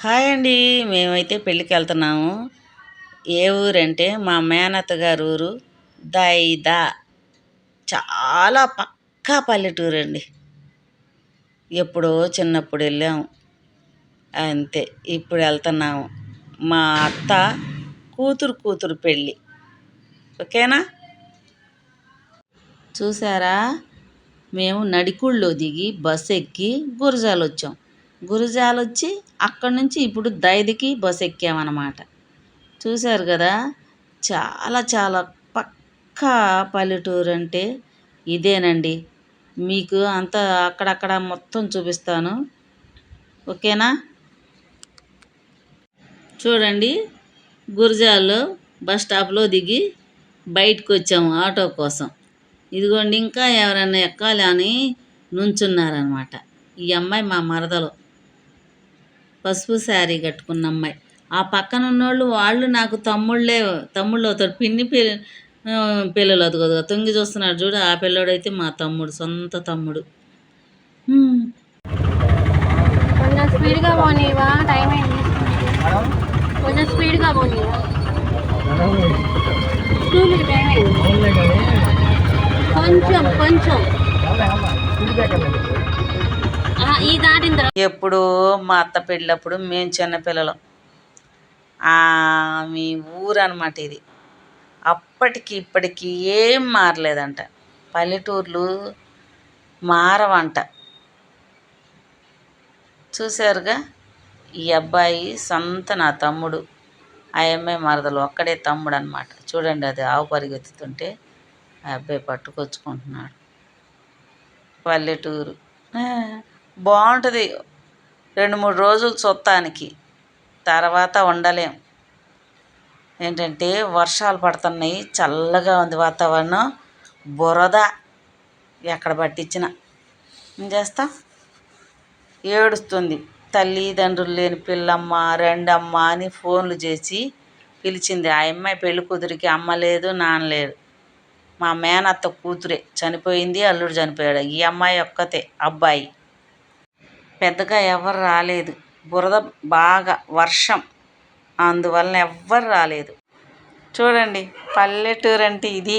Hi అండి మేమైతే పెళ్ళికి వెళ్తున్నాము. ఏ ఊరంటే మా మేనత్త గారు ఊరు దైదా చాలా పక్కా పల్లెటూరు అండి. ఎప్పుడో చిన్నప్పుడు వెళ్ళాము. అంతే ఇప్పుడు వెళ్తున్నాము. మా అత్త కూతురు కూతురు పెళ్ళి. ఓకేనా? చూసారా? మేము నడికుళ్ళు దిగి బస్ ఎక్కి గురజాలు వచ్చాం గురజాలు వచ్చి అక్కడి నుంచి ఇప్పుడు దైదికి బస్ ఎక్కామన్నమాట చూశారు కదా చాలా చాలా పక్కా పల్లెటూరు అంటే ఇదేనండి. మీకు అంతా అక్కడక్కడ మొత్తం చూపిస్తాను. ఓకేనా? చూడండి. గురజాల్లో బస్ స్టాప్లో దిగి బయటకు వచ్చాము ఆటో కోసం. ఇదిగోండి ఇంకా ఎవరైనా ఎక్కాలి అని నుంచున్నారనమాట. ఈ అమ్మాయి మా మరదలు. పసుపు శారీ కట్టుకున్న అమ్మాయి. ఆ పక్కన ఉన్నోళ్ళు వాళ్ళు నాకు తమ్ముళ్ళే తమ్ముళ్ళు అవుతాడు పిన్ని పిల్ల పిల్లలు అదిగో తొంగి చూస్తున్నాడు చూడు ఆ పిల్లోడైతే మా తమ్ముడు సొంత తమ్ముడు. కొంచెం స్పీడ్గా పోనీవా టైం అయింది. కొంచెం స్పీడ్గా పోనీవా స్కూల్కి టైం అయింది. కొంచెం కొంచెం. ఈ దాటిన తర్వాత ఎప్పుడు మా అత్త పెళ్ళప్పుడు మేము చిన్నపిల్లలం మీ ఊరు అనమాట ఇది. అప్పటికి ఇప్పటికి ఏం మారలేదంట. పల్లెటూర్లు మారవంట. చూశారుగా? ఈ అబ్బాయి సొంత నా తమ్ముడు. ఆ అమ్మాయి మరదలు ఒక్కడే తమ్ముడు అనమాట చూడండి అది ఆవు పరిగెత్తుతుంటే ఆ అబ్బాయి పట్టుకొచ్చుకుంటున్నాడు. పల్లెటూరు. బాగుంటుంది. రెండు మూడు రోజులు చూడటానికి తర్వాత ఉండలేం. ఏంటంటే వర్షాలు పడుతున్నాయి. చల్లగా ఉంది వాతావరణం. బురద ఎక్కడ పట్టించిన. ఏం చేస్తా? ఏడుస్తుంది. తల్లిదండ్రులు లేని పిల్లమ్మ రెండమ్మ అని ఫోన్లు చేసి పిలిచింది. ఆ అమ్మాయి పెళ్ళి కూతురికి అమ్మ లేదు నాన్న లేరు మా మేనత్త కూతురే. చనిపోయింది అల్లుడు చనిపోయాడు. ఈ అమ్మాయి ఒక్కతే అబ్బాయి. పెద్దగా ఎవరు రాలేదు. బురద బాగా వర్షం. అందువలన ఎవ్వరు రాలేదు. చూడండి పల్లెటూరు అంటే ఇది.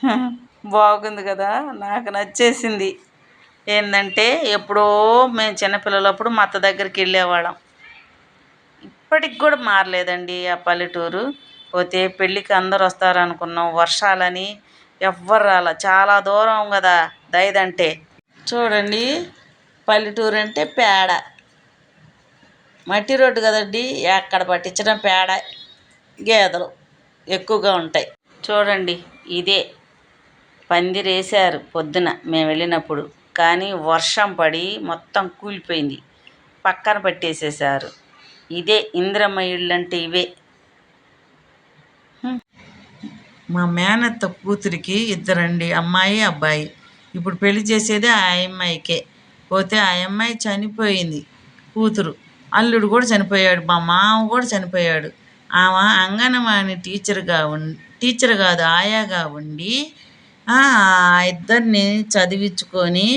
బాగుంది కదా? నాకు నచ్చేసింది. ఏంటంటే ఎప్పుడో మేము చిన్నపిల్లలప్పుడు మా అత్త దగ్గరికి వెళ్ళేవాళ్ళం. ఇప్పటికి కూడా మారలేదండి ఆ పల్లెటూరు. పోతే పెళ్ళికి అందరు వస్తారు అనుకున్నాం వర్షాలని ఎవ్వరు రాల. చాలా దూరం కదా దయదంటే చూడండి పల్లెటూరు అంటే పేడ. మట్టి రోడ్డు కదండి ఎక్కడ పట్టించిన పేడ గేదెలు ఎక్కువగా ఉంటాయి. చూడండి ఇదే. పందిరేశారు పొద్దున మేము వెళ్ళినప్పుడు. కానీ వర్షం పడి మొత్తం కూలిపోయింది. పక్కన పట్టేసేసారు ఇదే ఇంద్రమ్మ ఇళ్ళు అంటే ఇవే మా మేనత్త కూతురికి ఇద్దరండి అమ్మాయి అబ్బాయి. ఇప్పుడు పెళ్ళి చేసేది ఆ అమ్మాయికే. పోతే ఆ అమ్మాయి చనిపోయింది కూతురు. అల్లుడు కూడా చనిపోయాడు మా మామ కూడా చనిపోయాడు. ఆమె అంగన్వాణి టీచర్గా ఉం టీచర్ కాదు ఆయాగా ఉండి ఆ ఇద్దరిని చదివించుకొని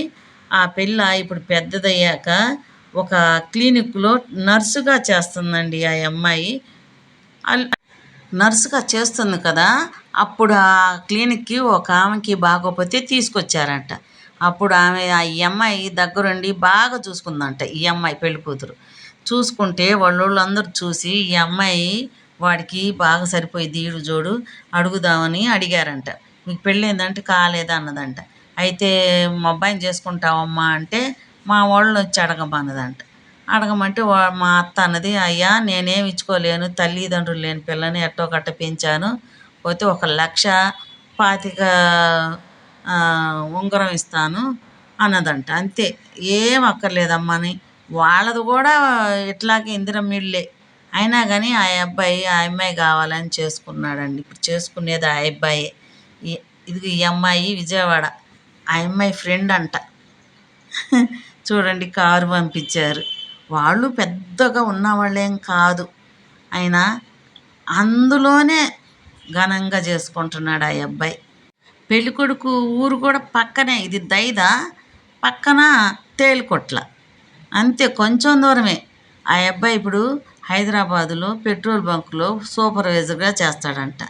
ఆ పిల్ల ఇప్పుడు పెద్దదయ్యాక ఒక క్లినిక్లో నర్సుగా చేస్తుందండి ఆ అమ్మాయి. అల్ నర్సుగా చేస్తుంది కదా అప్పుడు ఆ క్లినిక్కి ఒక ఆమెకి బాగోపోతే తీసుకొచ్చారంట. అప్పుడు ఆమె ఆ ఈ అమ్మాయి దగ్గరుండి బాగా చూసుకుందంట ఈ అమ్మాయి పెళ్ళి కూతురు. చూసుకుంటే వాళ్ళందరూ చూసి ఈ అమ్మాయి వాడికి బాగా సరిపోయింది ఈడు జోడు అడుగుదామని అడిగారంట. మీకు పెళ్ళైందంటే కాలేదు? కాలేదా అన్నదంట. అయితే మా అబ్బాయిని చేసుకుంటావమ్మా అంటే మా వాళ్ళని వచ్చి అడగమన్నదంట. అడగమంటే వా మా అత్త అన్నది అయ్యా నేనేమి ఇచ్చుకోలేను తల్లిదండ్రులు లేని పిల్లని ఎట్టో కట్ట పెంచాను. పోతే ఒక లక్ష పాతిక ఉంగరం ఇస్తాను అన్నదంట. అంతే. ఏం అక్కర్లేదమ్మా అని. వాళ్ళది కూడా ఇట్లాగే ఇందిరమ్మ ఇళ్ళే. అయినా కానీ ఆ అబ్బాయి ఆ అమ్మాయి కావాలని చేసుకున్నాడండి. ఇప్పుడు చేసుకునేది ఆ అబ్బాయి. ఇది ఈ అమ్మాయి విజయవాడ. ఆ అమ్మాయి ఫ్రెండ్ అంట. చూడండి కారు పంపించారు. వాళ్ళు పెద్దగా ఉన్నవాళ్ళేం కాదు. అయినా అందులోనే ఘనంగా చేసుకుంటున్నాడు ఆ అబ్బాయి. పెళ్ళికొడుకు ఊరు కూడా పక్కనే ఇది దైద పక్కన తేలికొట్ల. అంతే కొంచెం దూరమే. ఆ అబ్బాయి ఇప్పుడు హైదరాబాదులో పెట్రోల్ బంకులో సూపర్వైజర్గా చేస్తాడంట.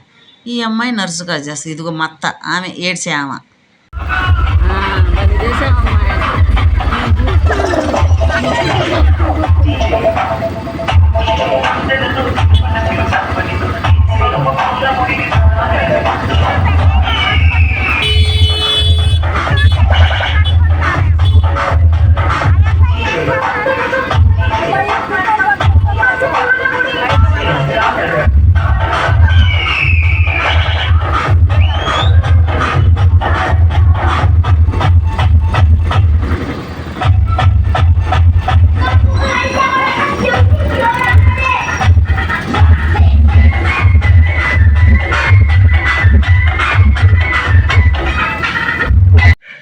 ఈ అమ్మాయి నర్సుగా చేస్తుంది ఇదిగో మత్త ఆమె ఏడ్చే ఆమె.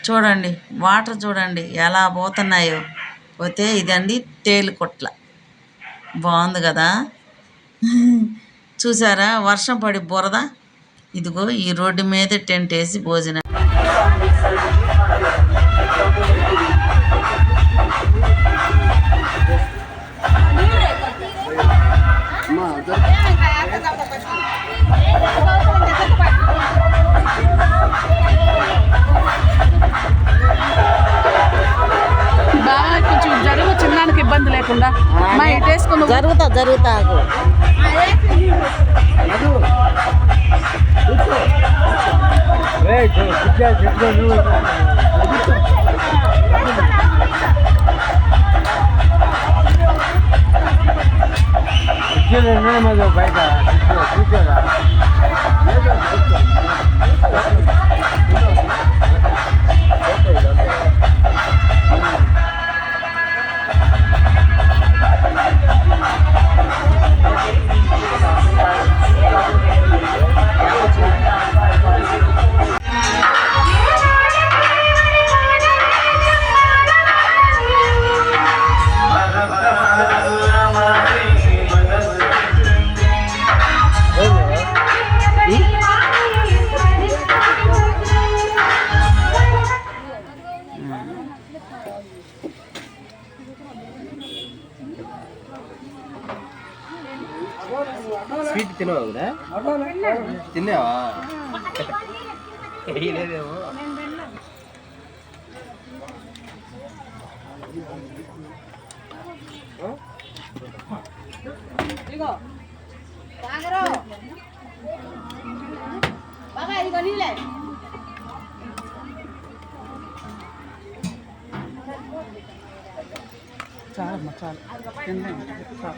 చూడండి వాటర్ చూడండి ఎలా పోతున్నాయో. పోతే ఇదండి తేలికొట్ల. బాగుంది కదా? చూసారా వర్షం పడి బురద? ఇదిగో ఈ రోడ్డు మీద టెంట్ వేసి భోజనం. జరుగుతా జరుగుతా ఆగు. sweet తినవా కూడా? తిన్నావా? వేయలేదేమో చాలమ్మా చాలు. చాలా